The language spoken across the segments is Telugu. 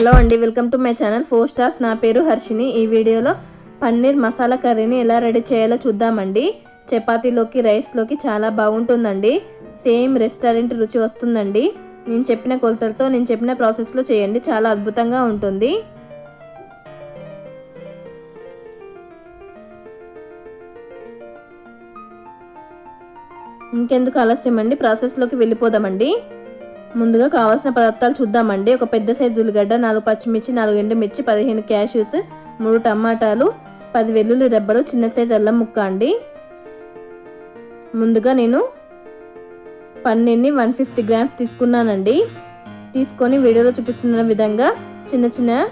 హలో అండి welcome to my channel four stars. నా పేరు హర్షిని. ఈ వీడియోలో పన్నీర్ మసాలా కర్రీని ఎలా రెడీ చేయాలో చూద్దామండి. చపాతీలోకి రైస్లోకి చాలా బాగుంటుందండి. సేమ్ రెస్టారెంట్ రుచి వస్తుందండి. నేను చెప్పిన కొలతలతో నేను చెప్పిన ప్రాసెస్లో చేయండి. చాలా అద్భుతంగా ఉంటుంది. ఇంకెందుకు ఆలస్యం అండి ప్రాసెస్లోకి వెళ్ళిపోదామండి. ముందుగా కావాల్సిన పదార్థాలు చూద్దామండి. ఒక పెద్ద సైజు ఉల్లిగడ్డ నాలుగు పచ్చిమిర్చి నాలుగు ఎండుమిర్చి పదిహేను క్యాష్యూస్ మూడు టమాటాలు పది వెల్లుల్లి రెబ్బలు చిన్న సైజు అల్లం ముక్క అండి. ముందుగా నేను పన్నీర్ని వన్ ఫిఫ్టీ గ్రామ్స్ తీసుకున్నానండి. తీసుకొని వీడియోలో చూపిస్తున్న విధంగా చిన్న చిన్న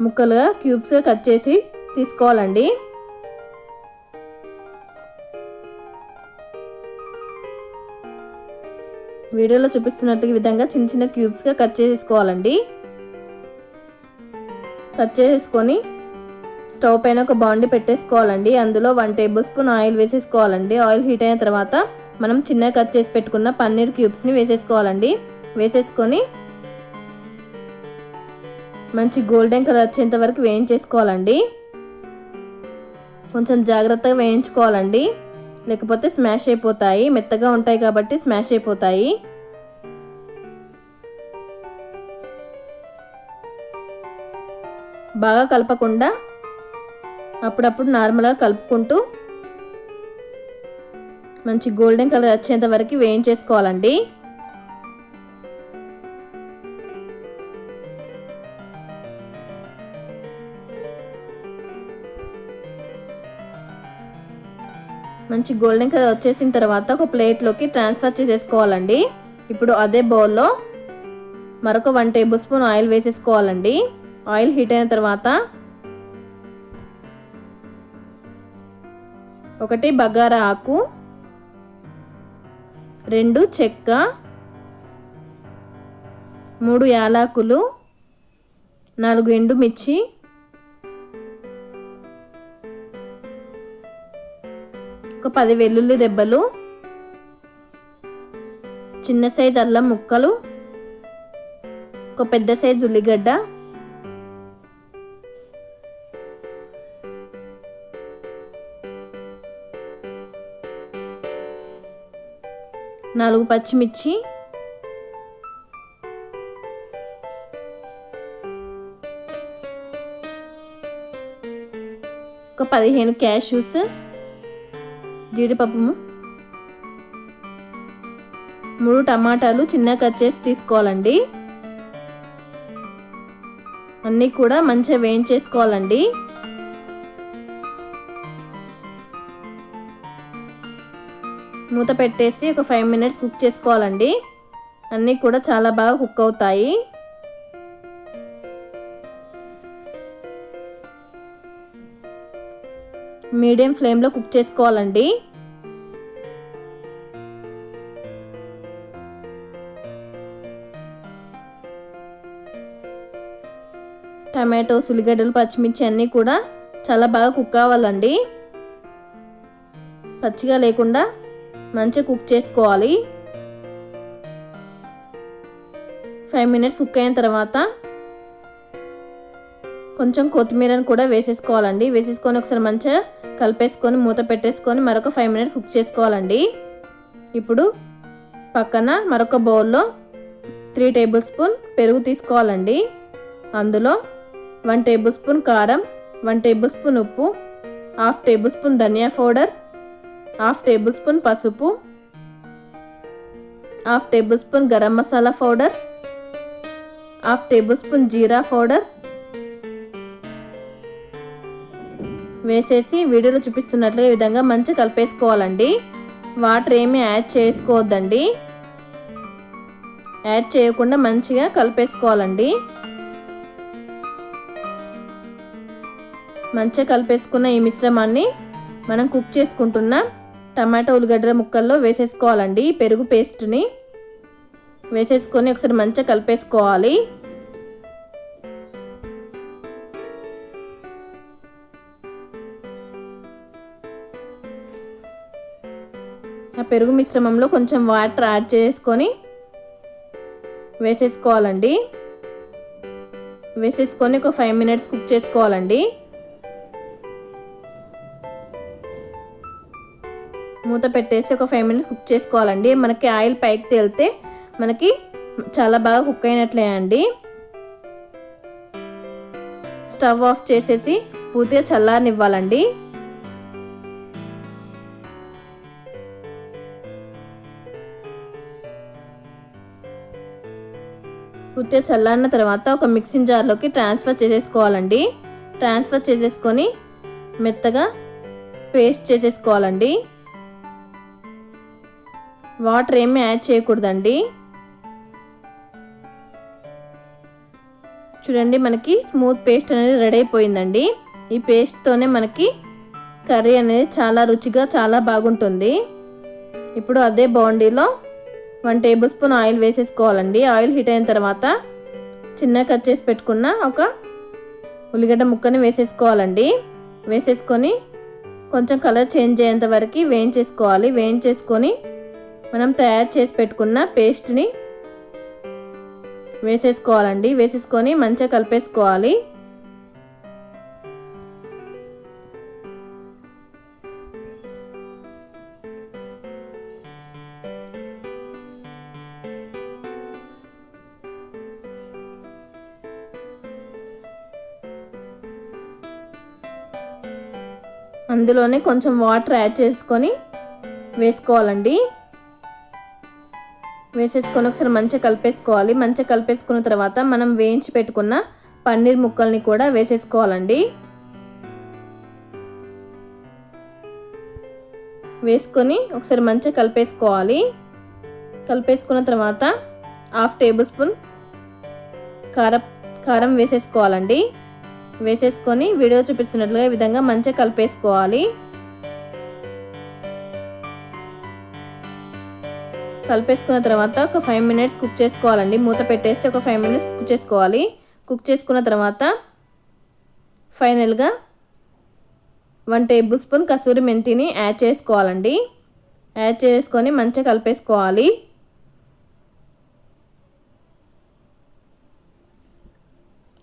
ముక్కలుగా క్యూబ్స్గా కట్ చేసి తీసుకోవాలండి. వీడియోలో చూపిస్తున్నట్టు విధంగా చిన్న చిన్న క్యూబ్స్గా కట్ చేసుకోవాలండి కట్ చేసుకొని స్టవ్ పైన ఒక బాండి పెట్టేసుకోవాలండి. అందులో వన్ టేబుల్ స్పూన్ ఆయిల్ వేసేసుకోవాలండి. ఆయిల్ హీట్ అయిన తర్వాత మనం చిన్నగా కట్ చేసి పెట్టుకున్న పన్నీర్ క్యూబ్స్ని వేసేసుకోవాలండి. వేసేసుకొని మంచి గోల్డెన్ కలర్ వచ్చేంత వరకు వేయించేసుకోవాలండి. కొంచెం జాగ్రత్తగా వేయించుకోవాలండి. లేకపోతే స్మాష్ అయిపోతాయి మెత్తగా ఉంటాయి కాబట్టి స్మాష్ అయిపోతాయి. బాగా కలపకుండా అప్పుడప్పుడు నార్మల్గా కలుపుకుంటూ మంచి గోల్డెన్ కలర్ వచ్చేంత వరకు వేయించేసుకోవాలండి. మంచి గోల్డెన్ కలర్ వచ్చేసిన తర్వాత ఒక ప్లేట్లోకి ట్రాన్స్ఫర్ చేసేసుకోవాలండి. ఇప్పుడు అదే బౌల్లో మరొక వన్ టేబుల్ స్పూన్ ఆయిల్ వేసేసుకోవాలండి. ఆయిల్ హీట్ అయిన తర్వాత ఒకటి బగారా ఆకు రెండు చెక్క మూడు యాలకులు నాలుగు ఎండుమిర్చి ఒక పది వెల్లుల్లి రెబ్బలు చిన్న సైజు అల్లం ముక్కలు ఒక పెద్ద సైజు ఉల్లిగడ్డ నాలుగు పచ్చిమిర్చి ఒక పదిహేను క్యాష్యూస్ జీడిపప్పు మూడు టమాటాలు చిన్న కట్ చేసి తీసుకోవాలండి. అన్నీ కూడా మంచిగా వేయించేసుకోవాలండి. మూత పెట్టేసి ఒక ఫైవ్ మినిట్స్ కుక్ చేసుకోవాలండి. అన్నీ కూడా చాలా బాగా కుక్ అవుతాయి. మీడియం ఫ్లేమ్లో కుక్ చేసుకోవాలండి. టమాటోస్ ఉల్లిగడ్డలు పచ్చిమిర్చి అన్నీ కూడా చాలా బాగా కుక్ అవ్వాలండి పచ్చిగా లేకుండా మంచిగా కుక్ చేసుకోవాలి. ఫైవ్ మినిట్స్ కుక్ అయిన తర్వాత కొంచెం కొత్తిమీరని కూడా వేసేసుకోవాలండి. వేసేసుకొని ఒకసారి మంచిగా కలిపేసుకొని మూత పెట్టేసుకొని మరొక ఫైవ్ మినిట్స్ కుక్ చేసుకోవాలండి. ఇప్పుడు పక్కన మరొక బౌల్లో త్రీ టేబుల్ స్పూన్ పెరుగు తీసుకోవాలండి. అందులో వన్ టేబుల్ స్పూన్ కారం వన్ టేబుల్ స్పూన్ ఉప్పు హాఫ్ టేబుల్ స్పూన్ ధనియా పౌడర్ హాఫ్ టేబుల్ స్పూన్ పసుపు half tablespoon garam masala powder half tablespoon జీరా పౌడర్. వేసేసి వీడియోలో చూపిస్తున్నట్లు ఈ విధంగా మంచిగా కలిపేసుకోవాలండి. వాటర్ ఏమీ యాడ్ చేసుకోవద్దండి. యాడ్ చేయకుండా మంచిగా కలిపేసుకోవాలండి. మంచిగా కలిపేసుకున్న ఈ మిశ్రమాన్ని మనం కుక్ చేసుకుంటున్న టమాటా ఉల్లిగడ్డ ముక్కల్లో వేసేసుకోవాలండి. పెరుగు పేస్ట్ని వేసేసుకొని ఒకసారి మంచిగా కలిపేసుకోవాలి. ఆ పెరుగు మిశ్రమంలో కొంచెం వాటర్ యాడ్ చేసుకొని వేసేసుకోవాలండి. వేసేసుకొని ఒక ఫైవ్ మినిట్స్ కుక్ చేసుకోవాలండి. మూత పెట్టేసి ఒక ఫైవ్ మినిట్స్ కుక్ చేసుకోవాలండి. మనకి ఆయిల్ పైకి తేలితే మనకి చాలా బాగా కుక్ అయినట్లే అండి. స్టవ్ ఆఫ్ చేసేసి పూర్తిగా చల్లారనివ్వాలండి. పూర్తిగా చల్లారిన తర్వాత ఒక మిక్సింగ్ జార్లోకి ట్రాన్స్ఫర్ చేసేసుకోవాలండి. ట్రాన్స్ఫర్ చేసేసుకొని మెత్తగా పేస్ట్ చేసేసుకోవాలండి. వాటర్ ఏమీ యాడ్ చేయకూడదండి. చూడండి మనకి స్మూత్ పేస్ట్ అనేది రెడీ అయిపోయిందండి. ఈ పేస్ట్తోనే మనకి కర్రీ అనేది చాలా రుచిగా చాలా బాగుంటుంది. ఇప్పుడు అదే బాండీలో వన్ టేబుల్ స్పూన్ ఆయిల్ వేసేసుకోవాలండి. ఆయిల్ హీట్ అయిన తర్వాత చిన్న కట్ చేసి పెట్టుకున్న ఒక ఉల్లిగడ్డ ముక్కని వేసేసుకోవాలండి. వేసేసుకొని కొంచెం కలర్ చేంజ్ అయ్యేంత వరకు వేయించేసుకోవాలి. వేయించేసుకొని మనం తయారు చేసి పెట్టుకున్న పేస్ట్ని వేసేసుకోవాలండి. వేసేసుకొని మంచిగా కలిపేసుకోవాలి. అందులోనే కొంచెం వాటర్ యాడ్ చేసుకొని వేసుకోవాలండి. వేసేసుకొని ఒకసారి మంచిగా కలిపేసుకోవాలి. మంచిగా కలిపేసుకున్న తర్వాత మనం వేయించి పెట్టుకున్న పన్నీర్ ముక్కల్ని కూడా వేసేసుకోవాలండి. వేసుకొని ఒకసారి మంచిగా కలిపేసుకోవాలి. కలిపేసుకున్న తర్వాత హాఫ్ టేబుల్ స్పూన్ కారం కారం వేసేసుకోవాలండి. వేసేసుకొని వీడియో చూపిస్తున్నట్లుగా ఈ విధంగా మంచిగా కలిపేసుకోవాలి. కలిపేసుకున్న తర్వాత ఒక ఫైవ్ మినిట్స్ కుక్ చేసుకోవాలండి. మూత పెట్టేసి ఒక ఫైవ్ మినిట్స్ కుక్ చేసుకోవాలి. కుక్ చేసుకున్న తర్వాత ఫైనల్గా వన్ టేబుల్ స్పూన్ కసూరి మెంతిని యాడ్ చేసుకోవాలండి. యాడ్ చేసుకొని మంచిగా కలిపేసుకోవాలి.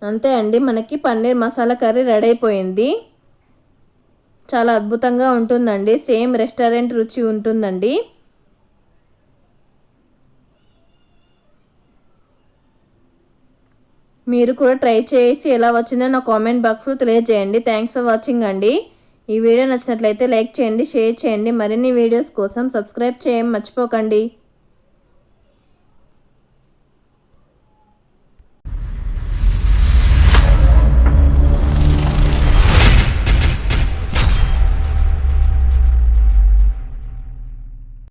అంతే అండి. మనకి పన్నీర్ మసాలా కర్రీ రెడీ అయిపోయింది. చాలా అద్భుతంగా ఉంటుందండి. సేమ్ రెస్టారెంట్ రుచి ఉంటుందండి. మీరు కూడా ట్రై చేసి ఎలా వచ్చిందో నా కామెంట్ బాక్స్లో తెలియజేయండి. థ్యాంక్స్ ఫర్ వాచింగ్ అండి. ఈ వీడియో నచ్చినట్లయితే లైక్ చేయండి షేర్ చేయండి. మరిన్ని వీడియోస్ కోసం సబ్స్క్రైబ్ చేయడం మర్చిపోకండి.